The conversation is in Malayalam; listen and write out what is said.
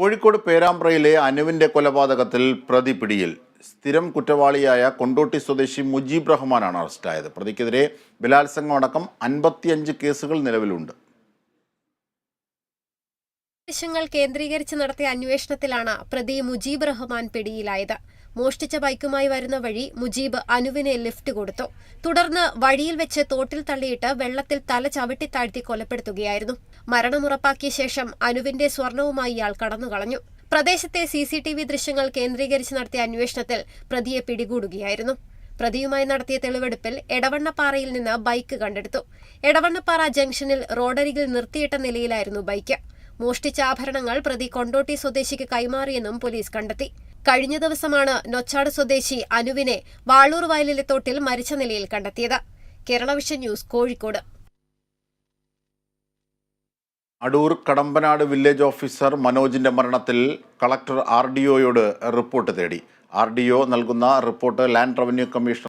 കോഴിക്കോട് പേരാമ്പ്രയിലെ അനുവിന്റെ കൊലപാതകത്തിൽ പ്രതി പിടിയിൽ. സ്ഥിരം കുറ്റവാളിയായ കൊണ്ടോട്ടി സ്വദേശി മുജീബ് റഹ്മാനാണ് അറസ്റ്റായത്. പ്രതിക്കെതിരെ ബലാത്സംഗം അടക്കം അൻപത്തിയഞ്ച് കേസുകൾ നിലവിലുണ്ട്. ദൃശ്യങ്ങൾ കേന്ദ്രീകരിച്ച് നടത്തിയ അന്വേഷണത്തിലാണ് പ്രതി മുജീബ് റഹ്മാൻ പിടിയിലായത്. മോഷ്ടിച്ച ബൈക്കുമായി വരുന്ന വഴി മുജീബ് അനുവിനെ ലിഫ്റ്റ് കൊടുത്തു. തുടർന്ന് വഴിയിൽ വെച്ച് തോട്ടിൽ തള്ളിയിട്ട് വെള്ളത്തിൽ തല ചവിട്ടി താഴ്ത്തി കൊലപ്പെടുത്തുകയായിരുന്നു. മരണമുറപ്പാക്കിയ ശേഷം അനുവിന്റെ സ്വർണവുമായി ഇയാൾ കടന്നുകളഞ്ഞു. പ്രദേശത്തെ സി സി ടി വി ദൃശ്യങ്ങൾ കേന്ദ്രീകരിച്ച് നടത്തിയ അന്വേഷണത്തിൽ പ്രതിയെ പിടികൂടുകയായിരുന്നു. പ്രതിയുമായി നടത്തിയ തെളിവെടുപ്പിൽ എടവണ്ണപ്പാറയിൽ നിന്ന് ബൈക്ക് കണ്ടെടുത്തു. എടവണ്ണപ്പാറ ജംഗ്ഷനിൽ റോഡരികിൽ നിർത്തിയിട്ട നിലയിലായിരുന്നു ബൈക്ക്. മോഷ്ടിച്ച ആഭരണങ്ങൾ പ്രതി കൊണ്ടോട്ടി സ്വദേശിക്ക് കൈമാറിയെന്നും പോലീസ് കണ്ടെത്തി. കഴിഞ്ഞ ദിവസമാണ് നൊച്ചാട് സ്വദേശി അനുവിനെ വാളൂർ വയലിലെ തോട്ടിൽ മരിച്ച നിലയിൽ കണ്ടെത്തിയത്. Kerala Vision News Kozhikode. Adoor Kadampanad village officer മനോജിന്റെ മരണത്തിൽ കളക്ടർ ആർ ഡി ഒയോട് റിപ്പോർട്ട് തേടി. ആർ ഡി ഒ നൽകുന്ന റിപ്പോർട്ട് ലാൻഡ് റവന്യൂ കമ്മീഷണർ